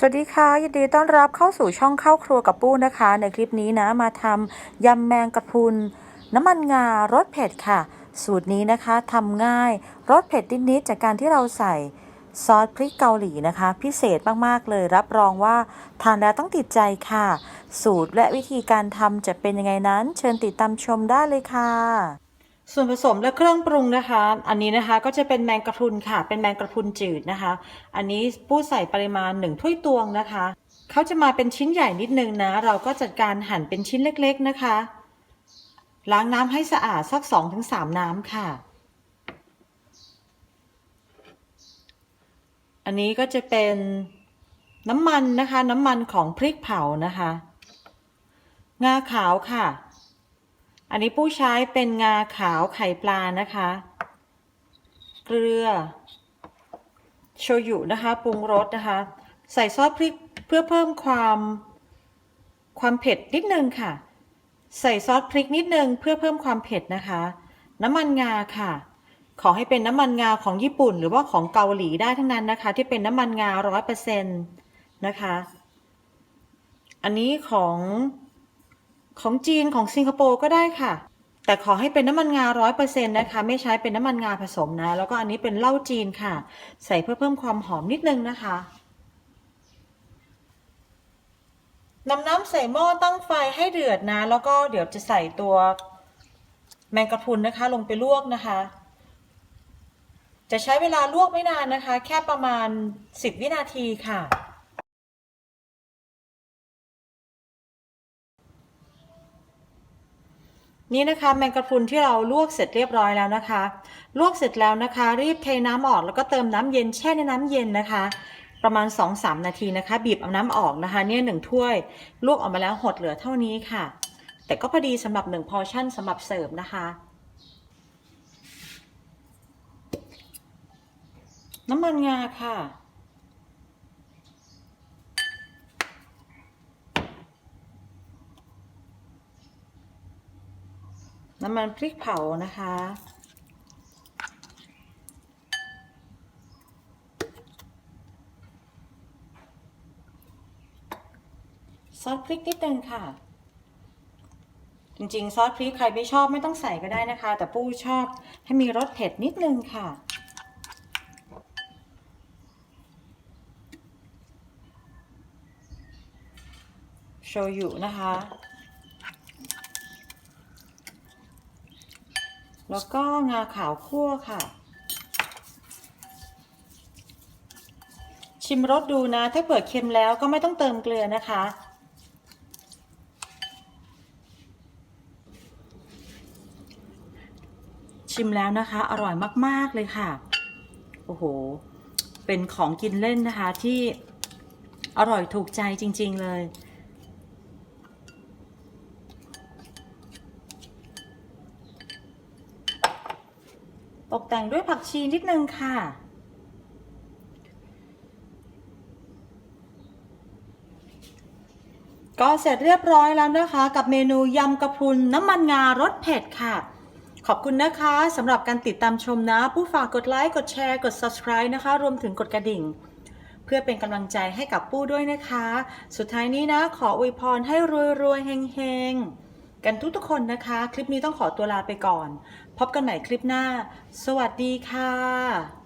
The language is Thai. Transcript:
สวัสดีค่ะยินดีต้อนรับเข้าสู่ช่องเข้าครัวกับปู้นะคะ ในคลิปนี้นะมาทำยำแมงกะพรุน น้ำมันงารสเผ็ดค่ะ สูตรนี้นะคะทำง่ายรสเผ็ดนิดๆจากการที่เราใส่ซอสพริกเกาหลีนะคะ พิเศษมากๆเลย รับรองว่าทานแล้วต้องติดใจค่ะ สูตรและวิธีการทำจะเป็นยังไงนั้น เชิญติดตามชมได้เลยค่ะ ส่วนผสมและเครื่องปรุงนะคะ อันนี้นะคะก็จะเป็นแมงกะพรุนค่ะ เป็นแมงกะพรุนจืดนะคะ อันนี้ปู้ใส่ปริมาณหนึ่งถ้วยตวงนะคะ เขาจะมาเป็นชิ้นใหญ่นิดนึงนะ เราก็จัดการหั่นเป็นชิ้นเล็กๆนะคะ ล้างน้ำให้สะอาดสักสองถึงสามน้ำค่ะ อันนี้ก็จะเป็นน้ำมันนะคะ น้ำมันของพริกเผานะคะ งาขาวค่ะ อันนี้ผู้ใช้เป็นงาขาวไข่ปลานะคะ เกลือ โชยุนะคะปรุงรสนะคะ ใส่ซอสพริกเพื่อเพิ่มความความเผ็ดนิดนึงค่ะ ใส่ซอสพริกนิดนึงเพื่อเพิ่มความเผ็ดนะคะ น้ำมันงาค่ะ ขอให้เป็นน้ำมันงาของญี่ปุ่น หรือว่าของเกาหลีได้ทั้งนั้นนะคะ ที่เป็นน้ำมันงาร้อยเปอร์เซ็นต์นะคะ อันนี้ของ ของจีนของสิงคโปร์ก็ได้ค่ะ แต่ขอให้เป็นน้ำมันงาร้อยเปอร์เซ็นต์นะคะ ไม่ใช้เป็นน้ำมันงาผสมนะ แล้วก็อันนี้เป็นเหล้าจีนค่ะ ใส่เพื่อเพิ่มความหอมนิดนึงนะคะนำน้ำใส่หม้อตั้งไฟให้เดือดนะ แล้วก็เดี๋ยวจะใส่ตัวแมงกะพรุนนะคะ ลงไปลวกนะคะ จะใช้เวลาลวกไม่นานนะคะ แค่ประมาณ 10 วินาทีค่ะ นี่นะคะแมงกะพรุนที่เราลวกเสร็จเรียบร้อยแล้วนะคะ ลวกเสร็จแล้วนะคะ รีบเทน้ำออกแล้วก็เติมน้ำเย็นแช่ในน้ำเย็นนะคะ ประมาณ 2-3 นาทีนะคะ บีบเอาน้ำออกนะคะเนี่ยหนึ่งถ้วย ลวกออกมาแล้วหดเหลือเท่านี้ค่ะ แต่ก็พอดีสำหรับหนึ่งพอร์ชั่นสำหรับเสิร์ฟนะคะน้ำมันงาค่ะ น้ำมันพริกเผานะคะ ซอสพริกนิดนึงค่ะ จริงๆ ซอสพริกใครไม่ชอบไม่ต้องใส่ก็ได้นะคะ แต่ปู้ชอบให้มีรสเผ็ดนิดนึงค่ะ โชยุนะคะ แล้วก็งาขาวคั่วค่ะ ชิมรสดูนะ ถ้าเปิดเค็มแล้วก็ไม่ต้องเติมเกลือนะคะ ชิมแล้วนะคะ อร่อยมาก ๆ เลยค่ะ โอ้โห เป็นของกินเล่นนะคะที่อร่อยถูกใจจริง ๆ เลย ตกแต่งด้วยผักชีนิดนึงค่ะ ก็เสร็จเรียบร้อยแล้วนะคะ กับเมนูยำกระพรุนน้ำมันงารสเผ็ดค่ะ ขอบคุณนะคะสำหรับการติดตามชมนะ ผู้ฝากกดไลค์กดแชร์กด subscribe นะคะ รวมถึงกดกระดิ่ง เพื่อเป็นกำลังใจให้กับปู้ด้วยนะคะ สุดท้ายนี้นะ ขออวยพรให้รวยๆเฮงๆ กันทุกทุกคนนะคะ คลิปนี้ต้องขอตัวลาไปก่อน พบกันใหม่คลิปหน้า สวัสดีค่ะ